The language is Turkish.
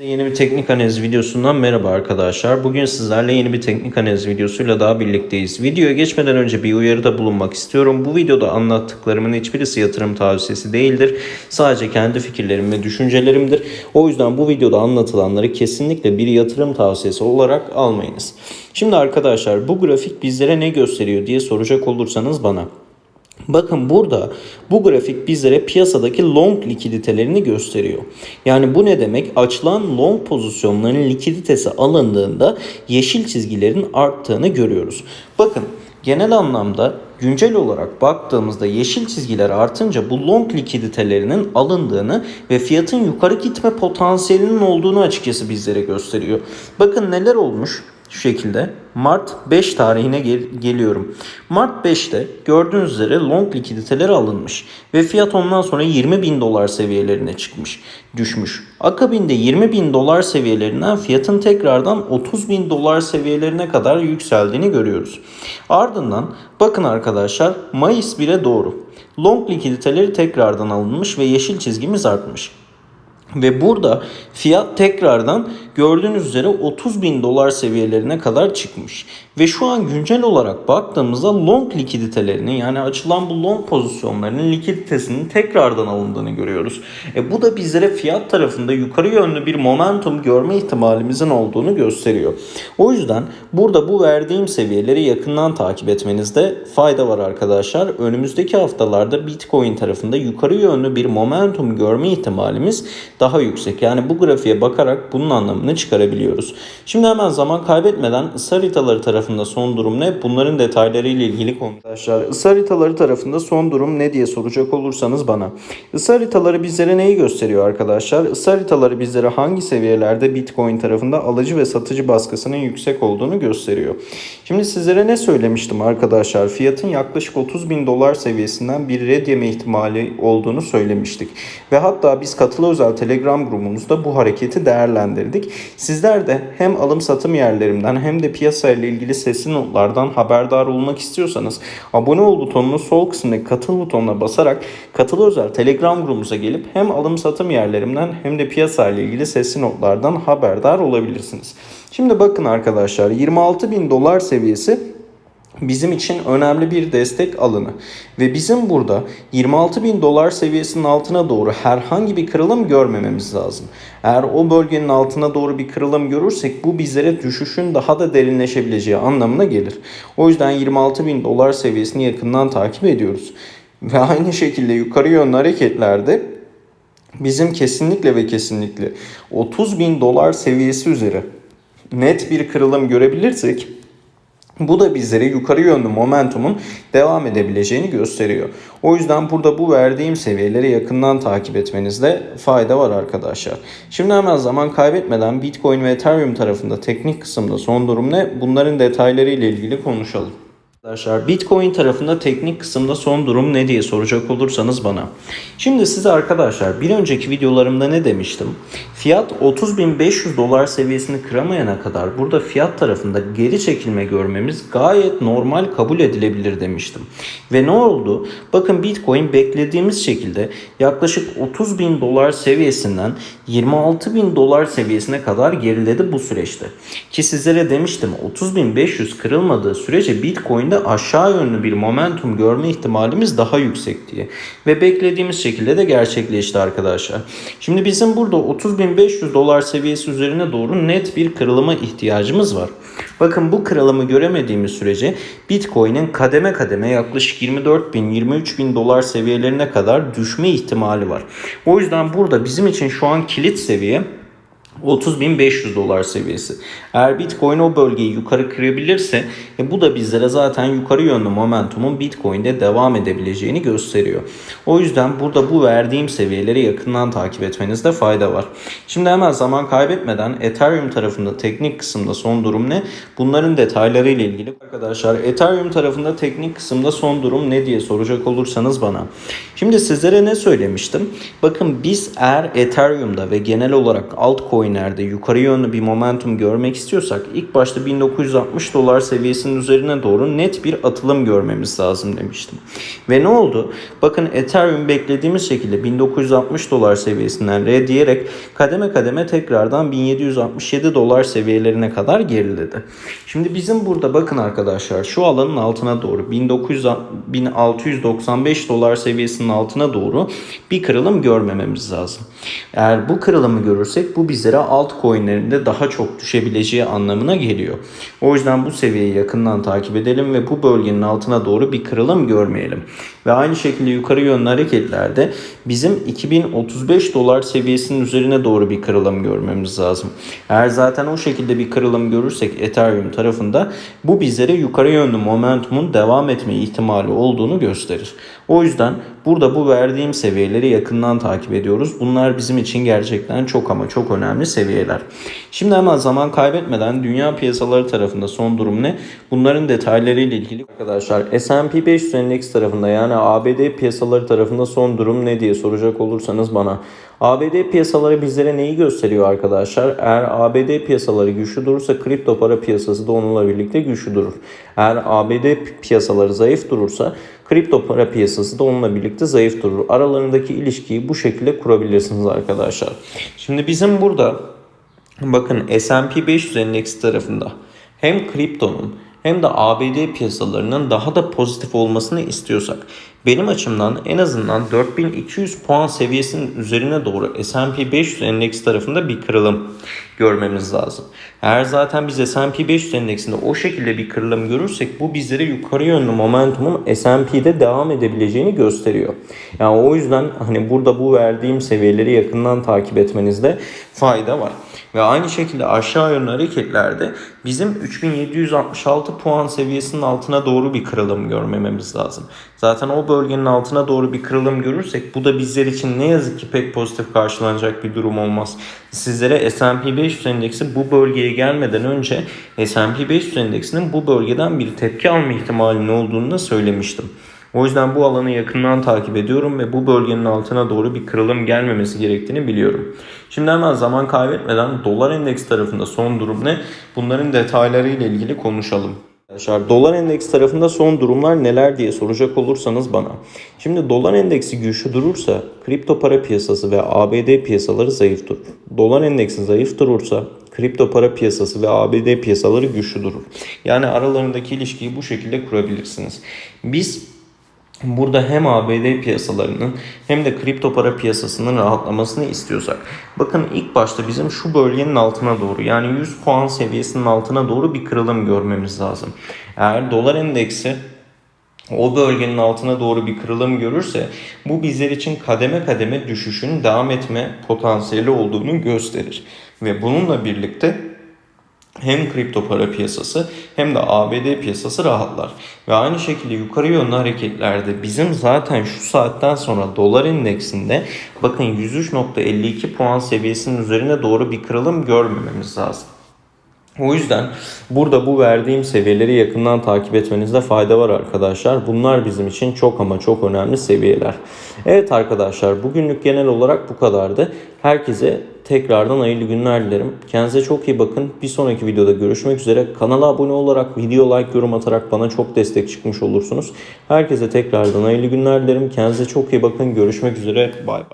Yeni bir teknik analiz videosundan merhaba arkadaşlar. Bugün sizlerle yeni bir teknik analiz videosuyla daha birlikteyiz. Videoya geçmeden önce bir uyarıda bulunmak istiyorum. Bu videoda anlattıklarımın hiçbirisi yatırım tavsiyesi değildir. Sadece kendi fikirlerim ve düşüncelerimdir. O yüzden bu videoda anlatılanları kesinlikle bir yatırım tavsiyesi olarak almayınız. Şimdi arkadaşlar bu grafik bizlere ne gösteriyor diye soracak olursanız bana. Bakın burada bu grafik bizlere piyasadaki long likiditelerini gösteriyor. Yani bu ne demek? Açılan long pozisyonların likiditesi alındığında yeşil çizgilerin arttığını görüyoruz. Bakın genel anlamda güncel olarak baktığımızda yeşil çizgiler artınca bu long likiditelerinin alındığını ve fiyatın yukarı gitme potansiyelinin olduğunu açıkçası bizlere gösteriyor. Bakın neler olmuş? Şu şekilde Mart 5 tarihine gel- geliyorum. Mart 5'te gördüğünüz üzere long likiditeleri alınmış ve fiyat ondan sonra 20 bin dolar seviyelerine çıkmış, düşmüş. Akabinde 20 bin dolar seviyelerinden fiyatın tekrardan 30 bin dolar seviyelerine kadar yükseldiğini görüyoruz. Ardından bakın arkadaşlar Mayıs 1'e doğru long likiditeleri tekrardan alınmış ve yeşil çizgimiz artmış. Ve burada fiyat tekrardan gördüğünüz üzere 30 bin dolar seviyelerine kadar çıkmış. Ve şu an güncel olarak baktığımızda long likiditelerinin yani açılan bu long pozisyonlarının likiditesinin tekrardan alındığını görüyoruz. E bu da bizlere fiyat tarafında yukarı yönlü bir momentum görme ihtimalimizin olduğunu gösteriyor. O yüzden burada bu verdiğim seviyeleri yakından takip etmenizde fayda var arkadaşlar. Önümüzdeki haftalarda Bitcoin tarafında yukarı yönlü bir momentum görme ihtimalimiz daha yüksek. Yani bu grafiğe bakarak bunun anlamını çıkarabiliyoruz. Şimdi hemen zaman kaybetmeden ısı haritaları tarafında son durum ne? Bunların detaylarıyla ilgili konu. Arkadaşlar ısı haritaları tarafında son durum ne diye soracak olursanız bana. Isı haritaları bizlere neyi gösteriyor arkadaşlar? Isı haritaları bizlere hangi seviyelerde Bitcoin tarafında alıcı ve satıcı baskısının yüksek olduğunu gösteriyor. Şimdi sizlere ne söylemiştim arkadaşlar? Fiyatın yaklaşık 30 bin dolar seviyesinden bir red yeme ihtimali olduğunu söylemiştik. Ve hatta biz katılı özel Telegram grubumuzda bu hareketi değerlendirdik. Sizler de hem alım satım yerlerimden hem de piyasayla ilgili sesli notlardan haberdar olmak istiyorsanız abone ol butonunun sol kısmındaki katıl butonuna basarak katılı özel Telegram grubumuza gelip hem alım satım yerlerimden hem de piyasayla ilgili sesli notlardan haberdar olabilirsiniz. Şimdi bakın arkadaşlar 26 bin dolar seviyesi bizim için önemli bir destek alanı. Ve bizim burada 26 bin dolar seviyesinin altına doğru herhangi bir kırılım görmememiz lazım. Eğer o bölgenin altına doğru bir kırılım görürsek bu bizlere düşüşün daha da derinleşebileceği anlamına gelir. O yüzden 26 bin dolar seviyesini yakından takip ediyoruz. Ve aynı şekilde yukarı yönlü hareketlerde bizim kesinlikle ve kesinlikle 30 bin dolar seviyesi üzeri net bir kırılım görebilirsek bu da bizlere yukarı yönlü momentumun devam edebileceğini gösteriyor. O yüzden burada bu verdiğim seviyeleri yakından takip etmenizde fayda var arkadaşlar. Şimdi hemen zaman kaybetmeden Bitcoin ve Ethereum tarafında teknik kısımda son durum ne? Bunların detayları ile ilgili konuşalım. Arkadaşlar Bitcoin tarafında teknik kısımda son durum ne diye soracak olursanız bana. Şimdi size arkadaşlar bir önceki videolarımda ne demiştim? Fiyat 30.500 dolar seviyesini kıramayana kadar burada fiyat tarafında geri çekilme görmemiz gayet normal kabul edilebilir demiştim. Ve ne oldu? Bakın Bitcoin beklediğimiz şekilde yaklaşık 30.000 dolar seviyesinden 26.000 dolar seviyesine kadar geriledi bu süreçte. Ki sizlere demiştim 30.500 kırılmadığı sürece Bitcoin'de aşağı yönlü bir momentum görme ihtimalimiz daha yüksek diye. Ve beklediğimiz şekilde de gerçekleşti arkadaşlar. Şimdi bizim burada 30.500 dolar seviyesi üzerine doğru net bir kırılıma ihtiyacımız var. Bakın bu kırılımı göremediğimiz sürece Bitcoin'in kademe kademe yaklaşık 24.000-23.000 dolar seviyelerine kadar düşme ihtimali var. O yüzden burada bizim için şu an kilit seviye 30.500 dolar seviyesi. Eğer Bitcoin o bölgeyi yukarı kırabilirse e, bu da bizlere zaten yukarı yönlü momentumun Bitcoin'de devam edebileceğini gösteriyor. O yüzden burada bu verdiğim seviyeleri yakından takip etmenizde fayda var. Şimdi hemen zaman kaybetmeden Ethereum tarafında teknik kısımda son durum ne? Bunların detayları ile ilgili arkadaşlar Ethereum tarafında teknik kısımda son durum ne diye soracak olursanız bana. Şimdi sizlere ne söylemiştim? Bakın biz eğer Ethereum'da ve genel olarak altcoin altcoin'lerde yukarı yönlü bir momentum görmek istiyorsak ilk başta 1960 dolar seviyesinin üzerine doğru net bir atılım görmemiz lazım demiştim. Ve ne oldu? Bakın Ethereum beklediğimiz şekilde 1960 dolar seviyesinden R diyerek kademe kademe tekrardan 1767 dolar seviyelerine kadar geriledi. Şimdi bizim burada bakın arkadaşlar şu alanın altına doğru 1900 1695 dolar seviyesinin altına doğru bir kırılım görmememiz lazım. Eğer bu kırılımı görürsek bu bizlere altcoin'lerinde daha çok düşebileceği anlamına geliyor. O yüzden bu seviyeyi yakından takip edelim ve bu bölgenin altına doğru bir kırılım görmeyelim. Ve aynı şekilde yukarı yönlü hareketlerde bizim 2035 dolar seviyesinin üzerine doğru bir kırılım görmemiz lazım. Eğer zaten o şekilde bir kırılım görürsek Ethereum tarafında bu bizlere yukarı yönlü momentumun devam etme ihtimali olduğunu gösterir. O yüzden burada bu verdiğim seviyeleri yakından takip ediyoruz. Bunlar bizim için gerçekten çok ama çok önemli seviyeler. Şimdi hemen zaman kaybetmeden dünya piyasaları tarafında son durum ne? Bunların detaylarıyla ilgili arkadaşlar S&P 500 endeks tarafında yani ABD piyasaları tarafında son durum ne diye soracak olursanız bana. ABD piyasaları bizlere neyi gösteriyor arkadaşlar? Eğer ABD piyasaları güçlü durursa kripto para piyasası da onunla birlikte güçlü durur. Eğer ABD piyasaları zayıf durursa kripto para piyasası da onunla birlikte zayıf durur. Aralarındaki ilişkiyi bu şekilde kurabilirsiniz arkadaşlar. Şimdi bizim burada bakın S&P 500 endeksi tarafında hem kriptonun hem de ABD piyasalarının daha da pozitif olmasını istiyorsak benim açımdan en azından 4200 puan seviyesinin üzerine doğru S&P 500 endeks tarafında bir kırılım görmemiz lazım. Eğer zaten biz S&P 500 endeksinde o şekilde bir kırılım görürsek bu bizlere yukarı yönlü momentumun S&P'de devam edebileceğini gösteriyor. Yani o yüzden hani burada bu verdiğim seviyeleri yakından takip etmenizde fayda var. Ve aynı şekilde aşağı yönlü hareketlerde bizim 3766 puan seviyesinin altına doğru bir kırılım görmememiz lazım. Zaten o bölgenin altına doğru bir kırılım görürsek bu da bizler için ne yazık ki pek pozitif karşılanacak bir durum olmaz. Sizlere S&P 500 endeksi bu bölgeye gelmeden önce S&P 500 endeksinin bu bölgeden bir tepki alma ihtimalinin olduğunu da söylemiştim. O yüzden bu alanı yakından takip ediyorum ve bu bölgenin altına doğru bir kırılım gelmemesi gerektiğini biliyorum. Şimdi hemen zaman kaybetmeden dolar endeks tarafında son durum ne? Bunların detaylarıyla ilgili konuşalım. Arkadaşlar dolar endeks tarafında son durumlar neler diye soracak olursanız bana. Şimdi dolar endeksi güçlü durursa kripto para piyasası ve ABD piyasaları zayıf durur. Dolar endeksi zayıf durursa kripto para piyasası ve ABD piyasaları güçlü durur. Yani aralarındaki ilişkiyi bu şekilde kurabilirsiniz. Biz Burada hem ABD piyasalarının hem de kripto para piyasasının rahatlamasını istiyorsak bakın ilk başta bizim şu bölgenin altına doğru yani 100 puan seviyesinin altına doğru bir kırılım görmemiz lazım. Eğer dolar endeksi o bölgenin altına doğru bir kırılım görürse bu bizler için kademe kademe düşüşün devam etme potansiyeli olduğunu gösterir. Ve bununla birlikte hem kripto para piyasası hem de ABD piyasası rahatlar. Ve aynı şekilde yukarı yönlü hareketlerde bizim zaten şu saatten sonra dolar endeksinde bakın 103.52 puan seviyesinin üzerine doğru bir kırılım görmememiz lazım. O yüzden burada bu verdiğim seviyeleri yakından takip etmenizde fayda var arkadaşlar. Bunlar bizim için çok ama çok önemli seviyeler. Evet arkadaşlar bugünlük genel olarak bu kadardı. Herkese tekrardan hayırlı günler dilerim. Kendinize çok iyi bakın. Bir sonraki videoda görüşmek üzere. Kanala abone olarak, video like, yorum atarak bana çok destek çıkmış olursunuz. Herkese tekrardan hayırlı günler dilerim. Kendinize çok iyi bakın. Görüşmek üzere. Bay bay.